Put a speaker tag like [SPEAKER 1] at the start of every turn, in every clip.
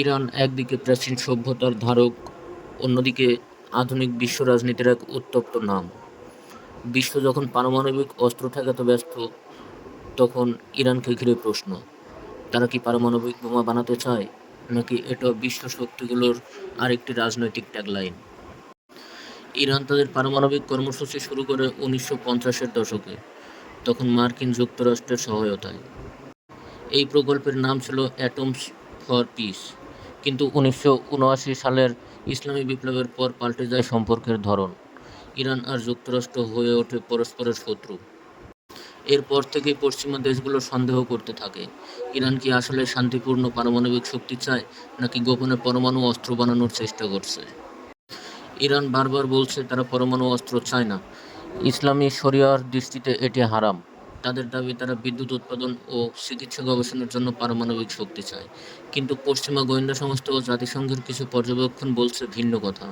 [SPEAKER 1] Iran একদিকে প্রাচীন সভ্যতার ধারক, অন্যদিকে আধুনিক বিশ্ব রাজনীতির এক উত্তপ্ত নাম। বিশ্ব যখন পারমাণবিক অস্ত্র ঠেকাতে ব্যস্ত, তখন ইরানকে ঘিরে প্রশ্ন, তারা কি পারমাণবিক বোমা বানাতে চায়, নাকি এটা বিশ্ব শক্তিগুলোর আরেকটি রাজনৈতিক ট্যাগলাইন ইরান তাদের পারমাণবিক কর্মসূচি শুরু করে উনিশশো পঞ্চাশের দশকে, তখন মার্কিন যুক্তরাষ্ট্রের সহায়তায়। এই প্রকল্পের নাম ছিল অ্যাটমস ফর পিস কিন্তু উনিশশো উনআশি সালের ইসলামী বিপ্লবের পর পাল্টে যায় সম্পর্কের ধরন। ইরান আর যুক্তরাষ্ট্র হয়ে ওঠে পরস্পরের শত্রু। এরপর থেকে পশ্চিমা দেশগুলো সন্দেহ করতে থাকে। ইরান কি আসলে শান্তিপূর্ণ পারমাণবিক শক্তি চায়, নাকি গোপনে পরমাণু অস্ত্র বানানোর চেষ্টা করছে? ইরান বারবার বলছে তারা পরমাণু অস্ত্র চায় না। ইসলামী শরিয়ার দৃষ্টিতে এটি হারাম। তাদের দাবি তারা বিদ্যুৎ উৎপাদন ও চিকিৎসা গবেষণার জন্য পারমাণবিক শক্তি চায়। কিন্তু পশ্চিমা গোয়েন্দা সংস্থা ও জাতিসংঘের কিছু পর্যবেক্ষণ বলছে ভিন্ন কথা।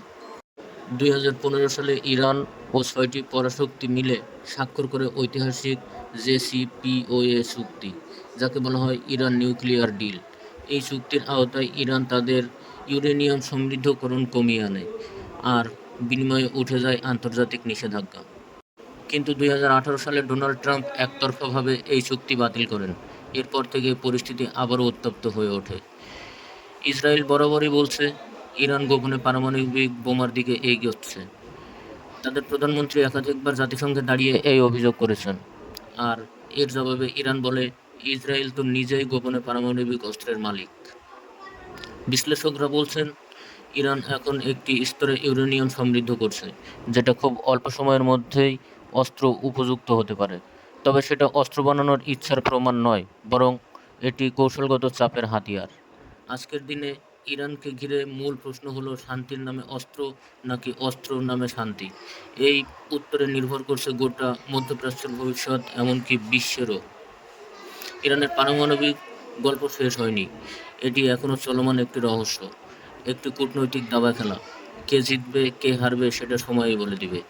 [SPEAKER 1] দুই হাজার পনেরো সালে ইরান ও ছয়টি পরাশক্তি মিলে স্বাক্ষর করে ঐতিহাসিক জেসিপিওএ চুক্তি, যাকে বলা হয় ইরান নিউক্লিয়ার ডিল। এই চুক্তির আওতায় ইরান তাদের ইউরেনিয়াম সমৃদ্ধকরণ কমিয়ে আনে আর বিনিময়ে উঠে যায় আন্তর্জাতিক নিষেধাজ্ঞা। কিন্তু দুই হাজার আঠারো সালে ডোনাল্ড ট্রাম্প একতরফাভাবে এই চুক্তি বাতিল করেন। এরপর থেকে পরিস্থিতি আবারও উত্তপ্ত হয়ে ওঠে। ইসরায়েল বরাবরই বলছে, ইরান গোপনে পারমাণবিক বোমার দিকে এগোচ্ছে তাদের প্রধানমন্ত্রী একাধিকবার জাতিসংঘে দাঁড়িয়ে এই অভিযোগ করেছেন। আর এর জবাবে ইরান বলে, ইসরায়েল তো নিজেই গোপনে পারমাণবিক অস্ত্রের মালিক। বিশ্লেষকরা বলছেন, ইরান এখন একটি স্তরে ইউরেনিয়াম সমৃদ্ধ করছে, যেটা খুব অল্প সময়ের মধ্যেই অস্ত্র উপযুক্ত হতে পারে। তবে সেটা অস্ত্র বানানোর ইচ্ছার প্রমাণ নয়, বরং এটি কৌশলগত চাপের হাতিয়ার। আজকের দিনে ইরানকে ঘিরে মূল প্রশ্ন হলো, শান্তির নামে অস্ত্র নাকি অস্ত্র নামে শান্তি? এই উত্তরে নির্ভর করছে গোটা মধ্যপ্রাচ্যের ভবিষ্যৎ, এমনকি বিশ্বেরও। ইরানের পারমাণবিক গল্প শেষ হয়নি। এটি এখনও চলমান একটি রহস্য, একটি কূটনৈতিক দাবা খেলা। কে জিতবে, কে হারবে, সেটা সময়ই বলে দিবে।